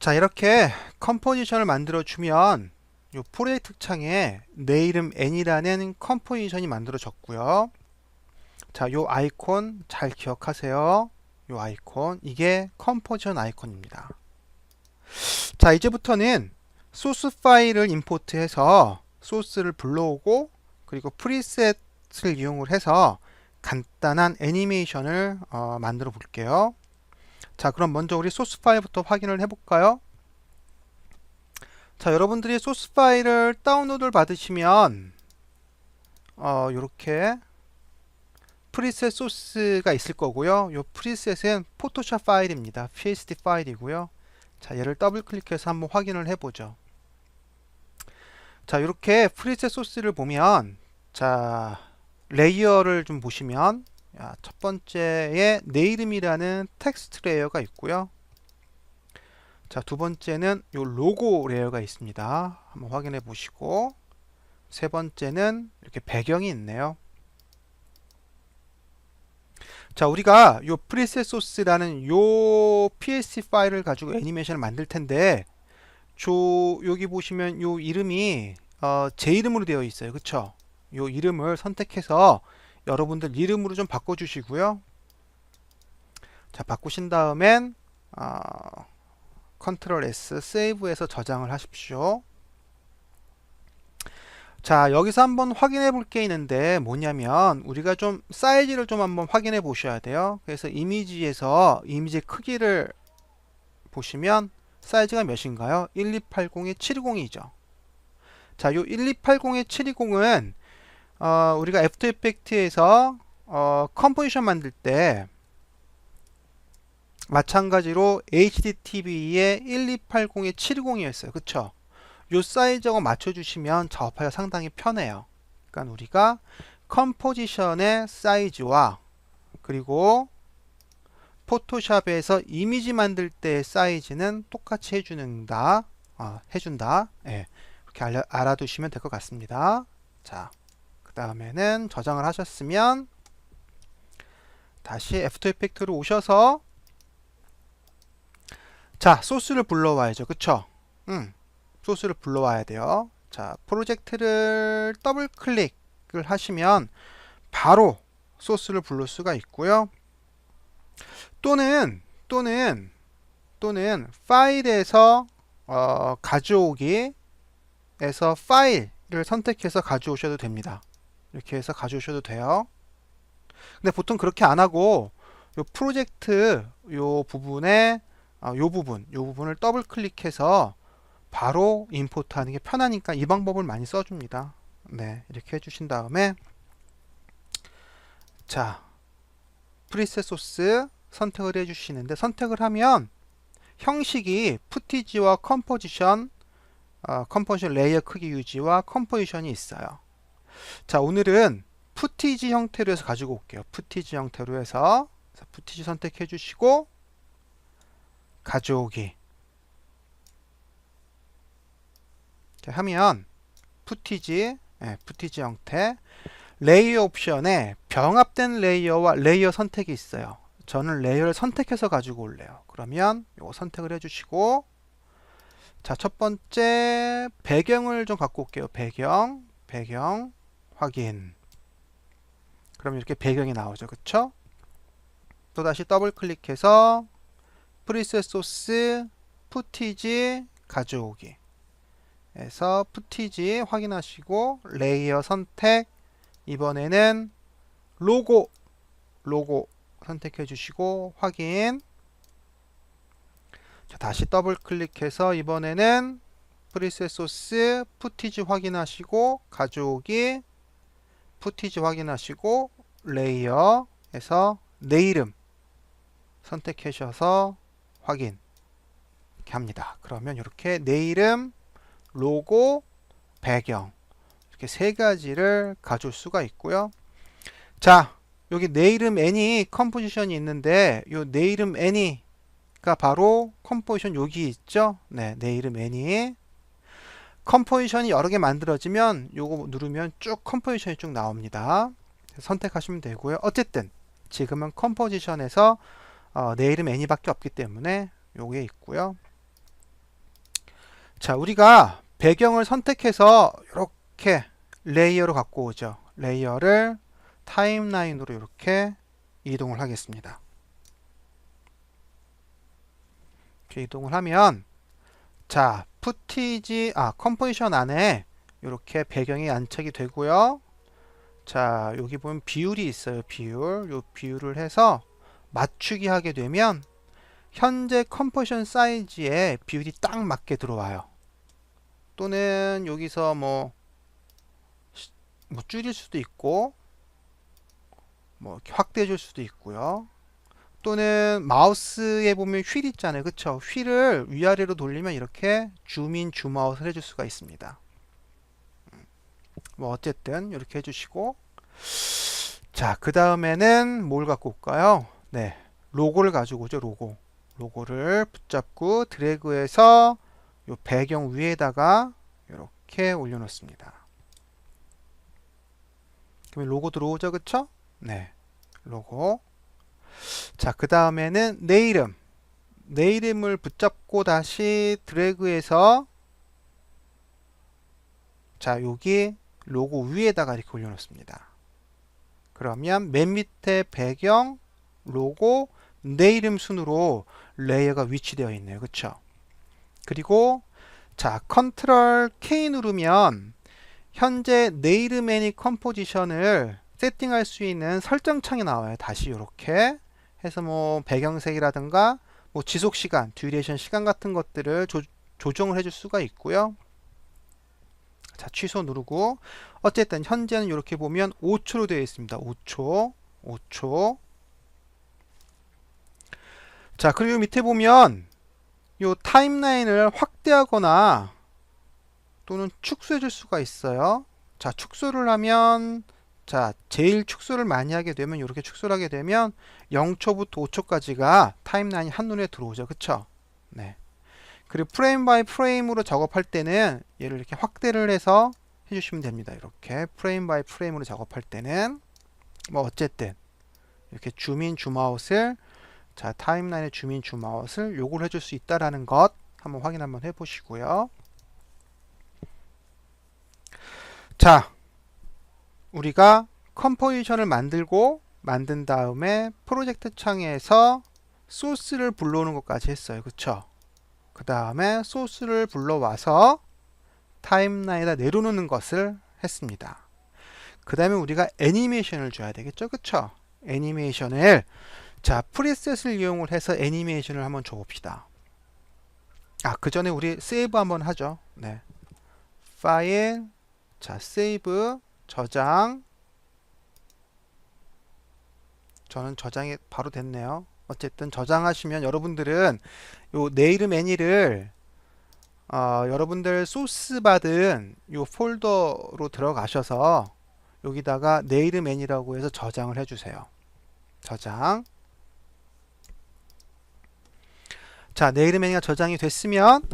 자 이렇게 컴포지션을 만들어 주면 요 프로젝트 창에 내 이름 n이라는 컴포지션이 만들어졌고요. 자, 요 아이콘 잘 기억하세요. 요 아이콘 이게 컴포지션 아이콘입니다. 자, 이제부터는 소스 파일을 임포트해서 소스를 불러오고 그리고 프리셋을 이용을 해서 간단한 애니메이션을 어, 만들어 볼게요. 자, 그럼 먼저 우리 소스 파일부터 확인을 해볼까요? 자, 여러분들이 소스 파일을 다운로드를 받으시면 어, 요렇게 프리셋 소스가 있을 거고요. 요 프리셋은 포토샵 파일입니다. PSD 파일이고요. 자, 얘를 더블 클릭해서 한번 확인을 해보죠. 자, 이렇게 프리셋 소스를 보면 자, 레이어를 좀 보시면 야, 첫 번째에 내 이름이라는 텍스트 레이어가 있고요. 자, 두 번째는 요 로고 레이어가 있습니다. 한번 확인해 보시고 세 번째는 이렇게 배경이 있네요. 자, 우리가 요 프리셋 소스라는 요 PSD 파일을 가지고 애니메이션을 만들 텐데 저 여기 보시면 요 이름이 어, 제 이름으로 되어 있어요. 그쵸? 요 이름을 선택해서 여러분들 이름으로 좀 바꿔 주시고요. 자, 바꾸신 다음엔 어, 컨트롤 S 세이브해서 저장을 하십시오. 자, 여기서 한번 확인해 볼 게 있는데 뭐냐면 우리가 좀 사이즈를 좀 한번 확인해 보셔야 돼요. 그래서 이미지에서 이미지 크기를 보시면 사이즈가 몇인가요? 1280에 720이죠. 자, 요 1280에 720은 어, 우리가 애프터 이펙트에서 어, 컴포지션 만들 때 마찬가지로 HDTV에 1280에 720이었어요. 그쵸? 요 사이즈하고 맞춰주시면 작업하기가 상당히 편해요. 그러니까 우리가 컴포지션의 사이즈와 그리고 포토샵에서 이미지 만들 때의 사이즈는 똑같이 해주는다. 아, 해준다. 예, 그렇게 알려, 알아두시면 될 것 같습니다. 자, 그 다음에는 저장을 하셨으면 다시 애프터 이펙트로 오셔서 자, 소스를 불러와야죠. 그쵸? 음, 소스를 불러와야 돼요. 자, 프로젝트를 더블 클릭을 하시면 바로 소스를 부를 수가 있고요. 또는 또는 또는 파일에서 어, 가져오기에서 파일을 선택해서 가져오셔도 됩니다. 이렇게 해서 가져오셔도 돼요. 근데 보통 그렇게 안 하고 요 프로젝트 요 부분에 어, 요 부분 요 부분을 더블 클릭해서 바로 임포트 하는 게 편하니까 이 방법을 많이 써줍니다. 네, 이렇게 해주신 다음에 자 프리셋 소스 선택을 해주시는데 선택을 하면 형식이 푸티지와 컴포지션 어, 컴포지션 레이어 크기 유지와 컴포지션이 있어요. 자 오늘은 푸티지 형태로 해서 가지고 올게요. 푸티지 형태로 해서 푸티지 선택해 주시고 가져오기 이렇게 하면 푸티지 예, 푸티지 형태 레이어 옵션에 병합된 레이어와 레이어 선택이 있어요. 저는 레이어를 선택해서 가지고 올래요. 그러면 이거 선택을 해주시고 자, 첫 번째 배경을 좀 갖고 올게요. 배경, 배경 확인. 그럼 이렇게 배경이 나오죠. 그쵸? 또 다시 더블 클릭해서 프리셋 소스 푸티지 가져오기 해서 푸티지 확인하시고 레이어 선택 이번에는 로고 로고 선택해 주시고 확인 자, 다시 더블 클릭해서 이번에는 프리셋 소스 푸티지 확인하시고 가져오기 푸티지 확인하시고 레이어에서 내 이름 선택하셔서 확인 이렇게 합니다. 그러면 이렇게 내 이름 로고 배경 이렇게 세 가지를 가져올 수가 있고요. 자, 여기 내 이름 애니 컴포지션이 있는데 요 내 이름 애니가 바로 컴포지션 여기 있죠? 네, 내 이름 애니 컴포지션이 여러 개 만들어지면 요거 누르면 쭉 컴포지션이 쭉 나옵니다. 선택하시면 되고요. 어쨌든 지금은 컴포지션에서 어, 내 이름 애니밖에 없기 때문에 요게 있고요. 자, 우리가 배경을 선택해서 이렇게 레이어로 갖고 오죠. 레이어를 타임라인으로 이렇게 이동을 하겠습니다. 이렇게 이동을 하면 자, 푸티지 아, 컴포지션 안에 이렇게 배경이 안착이 되고요. 자, 여기 보면 비율이 있어요. 비율. 요 비율을 해서 맞추기 하게 되면 현재 컴포지션 사이즈에 비율이 딱 맞게 들어와요. 또는 여기서 뭐, 시- 뭐 줄일 수도 있고 뭐 확대해 줄 수도 있고요. 또는 마우스에 보면 휠 있잖아요. 그쵸? 휠을 위아래로 돌리면 이렇게 줌인 줌아웃을 해줄 수가 있습니다. 음, 뭐 어쨌든 이렇게 해주시고 자, 그 다음에는 뭘 갖고 올까요? 네, 로고를 가지고 오죠. 로고. 로고를 붙잡고 드래그해서 요 배경 위에다가 이렇게 올려놓습니다. 그러면 로고 들어오죠, 그쵸? 네, 로고. 자, 그 다음에는 내 이름. 내 이름을 붙잡고 다시 드래그해서 자, 여기 로고 위에다가 이렇게 올려놓습니다. 그러면 맨 밑에 배경, 로고, 내 이름 순으로 레이어가 위치되어 있네요. 그쵸? 그리고 자, 컨트롤 K 누르면 현재 내 이름 애니 컴포지션을 세팅할 수 있는 설정 창이 나와요. 다시 이렇게 해서 뭐 배경색이라든가 뭐 지속 시간, 듀레이션 시간 같은 것들을 조, 조정을 해줄 수가 있고요. 자, 취소 누르고 어쨌든 현재는 이렇게 보면 5초로 되어 있습니다. 5초, 5초. 자, 그리고 밑에 보면 요 타임라인을 확대하거나 또는 축소해 줄 수가 있어요. 자, 축소를 하면 자, 제일 축소를 많이 하게 되면 이렇게 축소를 하게 되면 0초부터 5초까지가 타임라인이 한눈에 들어오죠. 그쵸? 네. 그리고 프레임 바이 프레임으로 작업할 때는 얘를 이렇게 확대를 해서 해주시면 됩니다. 이렇게 프레임 바이 프레임으로 작업할 때는 뭐 어쨌든 이렇게 줌인 줌아웃을 자 타임라인의 줌인 줌아웃을 요구를 해줄 수 있다라는 것 한번 확인 한번 해보시고요. 자 우리가 컴포지션을 만들고 만든 다음에 프로젝트 창에서 소스를 불러오는 것까지 했어요. 그쵸? 그 다음에 소스를 불러와서 타임라인에다 내려놓는 것을 했습니다. 그 다음에 우리가 애니메이션을 줘야 되겠죠. 그쵸? 애니메이션을 자 프리셋을 이용을 해서 애니메이션을 한번 줘봅시다. 아, 그 전에 우리 세이브 한번 하죠. 네. 파일, 자, 세이브, 저장. 저는 저장이 바로 됐네요. 어쨌든 저장하시면 여러분들은 요 네이름 애니를 어, 여러분들 소스 받은 요 폴더로 들어가셔서 여기다가 네이름 애니라고 해서 저장을 해주세요. 저장. 자, 네이름 애니가 저장이 됐으면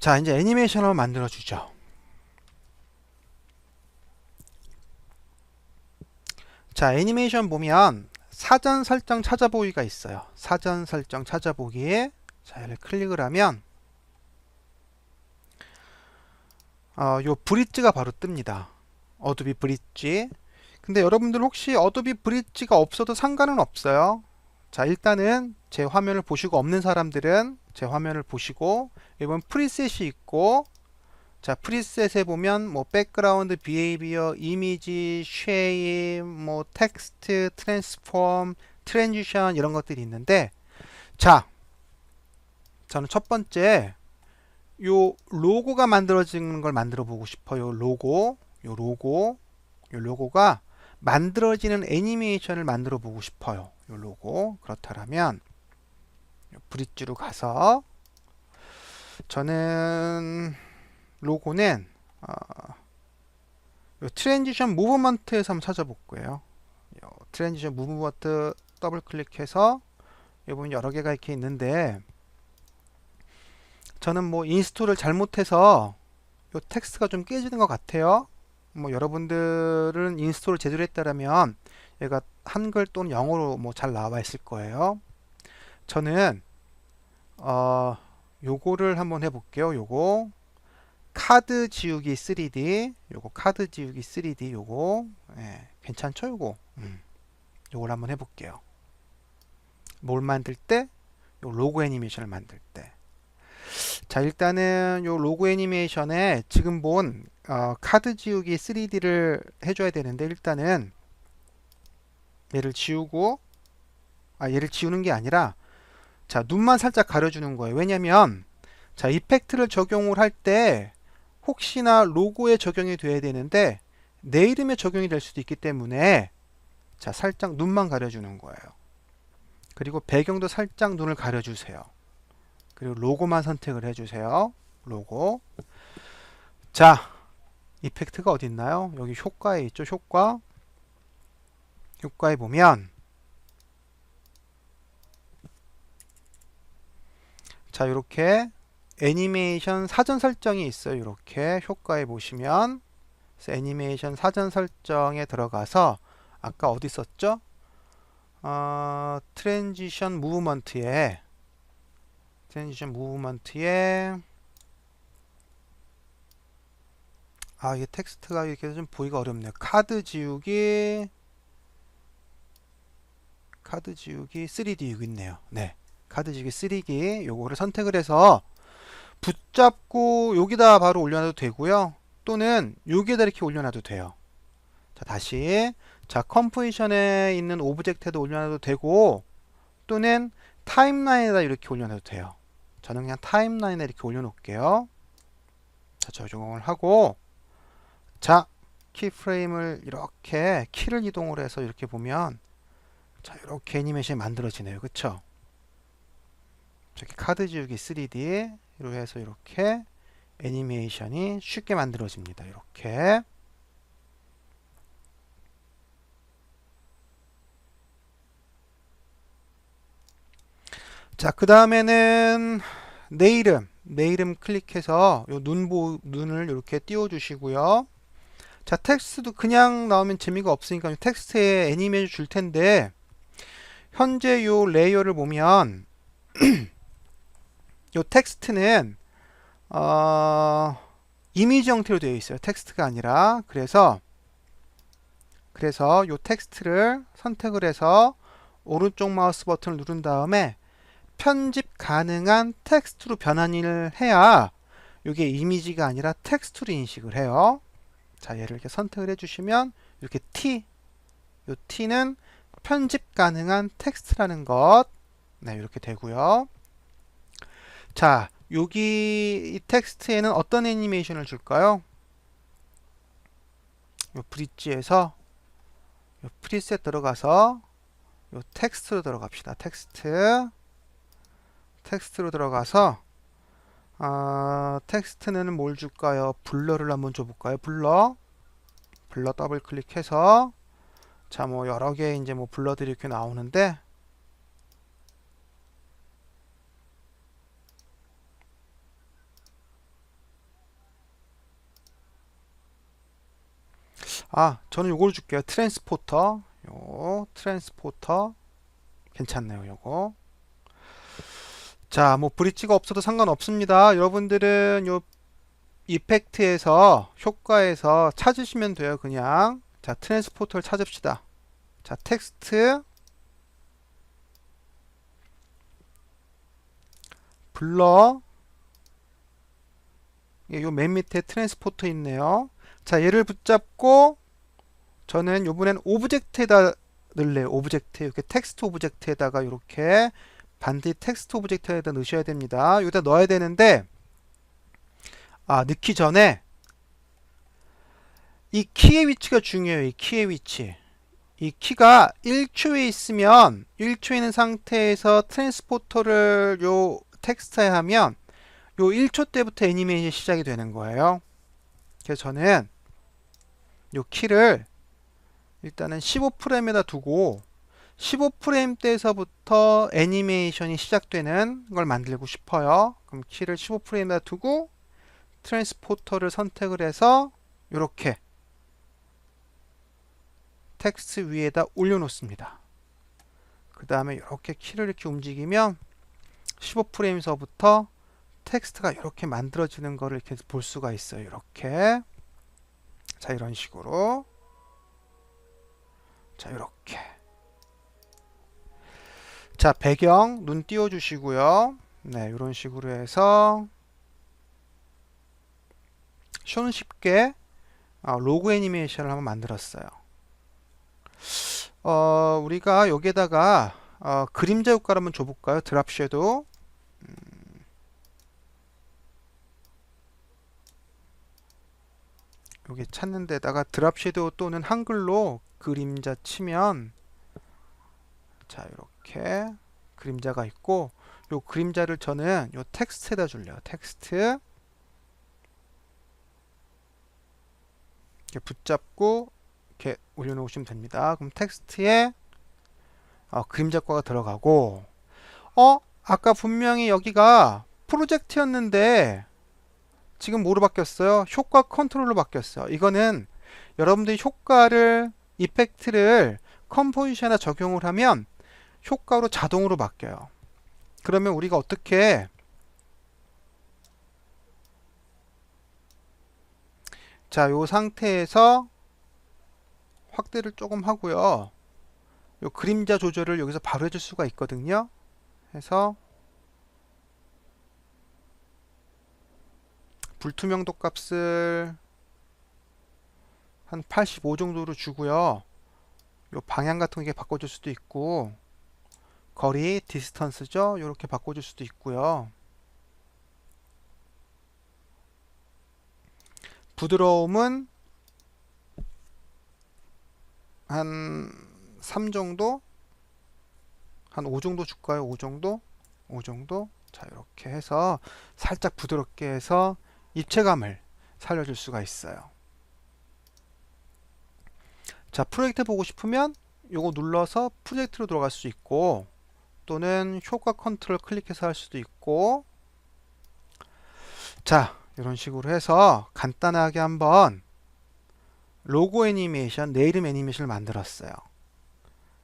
자, 이제 애니메이션을 만들어 주죠. 자, 애니메이션 보면 사전 설정 찾아보기가 있어요. 사전 설정 찾아보기에 자, 얘를 클릭을 하면 어, 요 브릿지가 바로 뜹니다. 어도비 브릿지. 근데 여러분들 혹시 어도비 브릿지가 없어도 상관은 없어요. 자, 일단은 제 화면을 보시고 없는 사람들은 제 화면을 보시고 이번 프리셋이 있고 자, 프리셋에 보면 뭐 백그라운드, 비헤이비어, 이미지, 쉐입, 뭐 텍스트, 트랜스폼, 트랜지션 이런 것들이 있는데 자, 저는 첫 번째 요 로고가 만들어지는 걸 만들어 보고 싶어요. 로고, 요 로고, 요 로고가 만들어지는 애니메이션을 만들어 보고 싶어요. 요 로고 그렇다면 브릿지로 가서 저는 로고는 어, 요 트랜지션 무브먼트에서 한번 찾아볼 거예요. 요 트랜지션 무브먼트 더블 클릭해서 보면 여러 개가 이렇게 있는데 저는 뭐 인스톨을 잘못해서 요 텍스트가 좀 깨지는 것 같아요. 뭐 여러분들은 인스톨을 제대로 했다라면 얘가 한글 또는 영어로 뭐 잘 나와 있을 거예요. 저는 어, 요거를 한번 해볼게요. 요거 카드 지우기 3D 요거 카드 지우기 3D 요거 예, 괜찮죠 요거 음. 요걸 한번 해볼게요. 뭘 만들 때? 요 로고 애니메이션을 만들 때. 자 일단은 요 로고 애니메이션에 지금 본 어, 카드 지우기 3D를 해줘야 되는데 일단은 얘를 지우고 아 얘를 지우는 게 아니라 자 눈만 살짝 가려주는 거예요. 왜냐면 자 이펙트를 적용을 할 때 혹시나 로고에 적용이 돼야 되는데 내 이름에 적용이 될 수도 있기 때문에 자 살짝 눈만 가려주는 거예요. 그리고 배경도 살짝 눈을 가려주세요. 그리고 로고만 선택을 해주세요. 로고. 자, 이펙트가 어디 있나요? 여기 효과에 있죠. 효과. 효과에 보면 자, 이렇게 애니메이션 사전 설정이 있어요. 이렇게 효과에 보시면 애니메이션 사전 설정에 들어가서 아까 어디 있었죠? 어, 트랜지션 무브먼트에 트랜지션 무브먼트에 아 이게 텍스트가 이렇게 좀 보기가 어렵네요. 카드 지우기 카드 지우기 3D 여기 있네요. 네. 카드 지우기 3D 요거를 선택을 해서 붙잡고 여기다 바로 올려놔도 되고요. 또는 여기에다 이렇게 올려놔도 돼요. 자 다시 자 컴포지션에 있는 오브젝트에도 올려놔도 되고 또는 타임라인에다 이렇게 올려놔도 돼요. 저는 그냥 타임라인에 이렇게 올려놓을게요. 자 적용을 하고 자 키프레임을 이렇게 키를 이동을 해서 이렇게 보면 자 이렇게 애니메이션이 만들어지네요. 그쵸? 저기 카드 지우기 3D 로 해서 이렇게 애니메이션이 쉽게 만들어집니다. 이렇게 자, 그 다음에는 내 이름, 내 이름 클릭해서 요 눈, 보, 눈을 이렇게 띄워주시고요. 자, 텍스트도 그냥 나오면 재미가 없으니까 텍스트에 애니메이션 줄 텐데, 현재 요 레이어를 보면, 요 텍스트는, 어, 이미지 형태로 되어 있어요. 텍스트가 아니라. 그래서, 그래서 요 텍스트를 선택을 해서 오른쪽 마우스 버튼을 누른 다음에 편집 가능한 텍스트로 변환을 해야 이게 이미지가 아니라 텍스트로 인식을 해요. 자, 얘를 이렇게 선택을 해주시면 이렇게 T, 이 T는 편집 가능한 텍스트라는 것, 네, 이렇게 되고요. 자, 여기 이 텍스트에는 어떤 애니메이션을 줄까요? 요 브릿지에서 요 프리셋 들어가서 요 텍스트로 들어갑시다. 텍스트. 텍스트로 들어가서 아, 텍스트는 뭘 줄까요? 블러를 한번 줘볼까요? 블러 블러 더블 클릭해서 자 뭐 여러 개 이제 뭐 블러들이 이렇게 나오는데 아 저는 요걸 줄게요 트랜스포터 요 트랜스포터 괜찮네요 요거 자, 뭐 브릿지가 없어도 상관없습니다. 여러분들은 요 이펙트에서 효과에서 찾으시면 돼요. 그냥 자, 트랜스포터를 찾읍시다. 자, 텍스트 블러 요맨 밑에 트랜스포터 있네요. 자, 얘를 붙잡고 저는 요번엔 오브젝트에다 넣을래요. 오브젝트 이렇게 텍스트 오브젝트에다가 이렇게 반드시 텍스트 오브젝트에다 넣으셔야 됩니다. 여기다 넣어야 되는데 아 넣기 전에 이 키의 위치가 중요해요. 이 키의 위치. 이 키가 1초에 있으면 1초에 있는 상태에서 트랜스포터를 요 텍스트에 하면 요 1초 때부터 애니메이션이 시작이 되는 거예요. 그래서 저는 요 키를 일단은 15프레임에다 두고 15프레임대에서부터 애니메이션이 시작되는 걸 만들고 싶어요. 그럼 키를 15프레임에다 두고 트랜스포터를 선택을 해서 이렇게 텍스트 위에다 올려놓습니다. 그 다음에 이렇게 키를 이렇게 움직이면 15프레임서부터 텍스트가 이렇게 만들어지는 거를 이렇게 볼 수가 있어요. 이렇게. 자, 이런 식으로. 자, 이렇게. 자, 배경 눈 띄워 주시고요. 네, 이런 식으로 해서 쇼는 쉽게 어, 로고 애니메이션을 한번 만들었어요. 어, 우리가 여기에다가 어, 그림자 효과를 한번 줘볼까요? 드랍 섀도우. 여기 찾는 데다가 드랍 섀도우 또는 한글로 그림자 치면 자 이렇게 그림자가 있고 요 그림자를 저는 요 텍스트에다 줄래요. 텍스트. 이렇게 붙잡고 이렇게 올려놓으시면 됩니다. 그럼 텍스트에 어, 그림자과가 들어가고 어 아까 분명히 여기가 프로젝트였는데 지금 뭐로 바뀌었어요? 효과 컨트롤로 바뀌었어요. 이거는 여러분들이 효과를 이펙트를 컴포지션에 적용을 하면 효과로 자동으로 바뀌어요. 그러면 우리가 어떻게 자, 요 상태에서 확대를 조금 하고요. 요 그림자 조절을 여기서 바로 해줄 수가 있거든요. 해서 불투명도 값을 한 85 정도로 주고요. 요 방향 같은 거 이게 바꿔줄 수도 있고 거리 디스턴스죠. 이렇게 바꿔줄 수도 있고요. 부드러움은 한 3 정도? 한 5 정도 줄까요? 5 정도? 5 정도? 자, 이렇게 해서 살짝 부드럽게 해서 입체감을 살려줄 수가 있어요. 자, 프로젝트 보고 싶으면 요거 눌러서 프로젝트로 들어갈 수 있고 또는 효과 컨트롤 클릭해서 할 수도 있고 자, 이런 식으로 해서 간단하게 한번 로고 애니메이션, 내 이름 애니메이션을 만들었어요.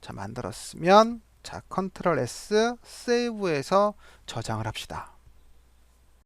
자, 만들었으면 자, 컨트롤 S 세이브해서 저장을 합시다.